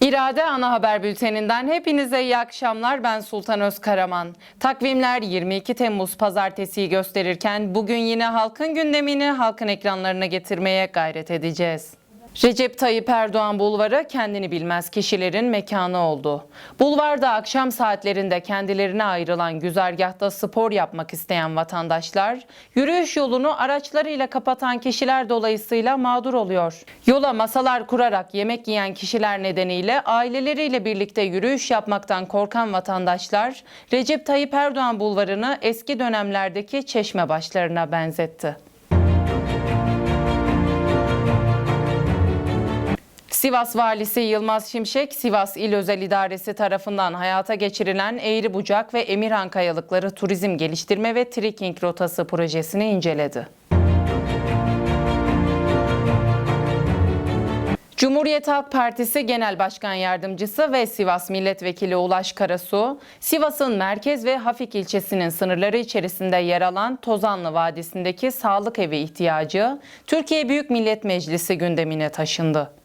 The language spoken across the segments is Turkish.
İrade Ana Haber Bülteninden hepinize iyi akşamlar. Ben Sultan Özkaraman. Takvimler 22 Temmuz pazartesiyi gösterirken bugün yine halkın gündemini halkın ekranlarına getirmeye gayret edeceğiz. Recep Tayyip Erdoğan Bulvarı kendini bilmez kişilerin mekanı oldu. Bulvarda akşam saatlerinde kendilerine ayrılan güzergahta spor yapmak isteyen vatandaşlar, yürüyüş yolunu araçlarıyla kapatan kişiler dolayısıyla mağdur oluyor. Yola masalar kurarak yemek yiyen kişiler nedeniyle aileleriyle birlikte yürüyüş yapmaktan korkan vatandaşlar, Recep Tayyip Erdoğan Bulvarı'nı eski dönemlerdeki çeşme başlarına benzetti. Sivas Valisi Yılmaz Şimşek, Sivas İl Özel İdaresi tarafından hayata geçirilen Eğri Bucak ve Emirhan Kayalıkları Turizm Geliştirme ve Trekking Rotası projesini inceledi. Cumhuriyet Halk Partisi Genel Başkan Yardımcısı ve Sivas Milletvekili Ulaş Karasu, Sivas'ın merkez ve Hafik ilçesinin sınırları içerisinde yer alan Tozanlı Vadisi'ndeki sağlık evi ihtiyacı Türkiye Büyük Millet Meclisi gündemine taşındı.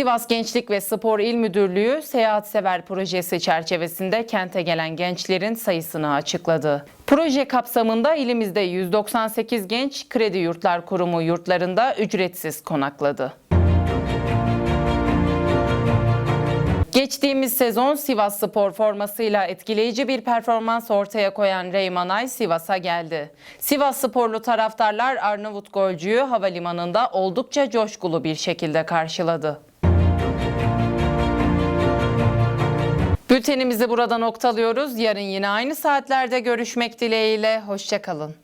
Sivas Gençlik ve Spor İl Müdürlüğü Seyahat Sever projesi çerçevesinde kente gelen gençlerin sayısını açıkladı. Proje kapsamında ilimizde 198 genç Kredi Yurtlar Kurumu yurtlarında ücretsiz konakladı. Geçtiğimiz sezon Sivas Spor formasıyla etkileyici bir performans ortaya koyan Reymanay Sivas'a geldi. Sivas Sporlu taraftarlar Arnavut golcüyü havalimanında oldukça coşkulu bir şekilde karşıladı. Bültenimizi burada noktalıyoruz. Yarın yine aynı saatlerde görüşmek dileğiyle. Hoşçakalın.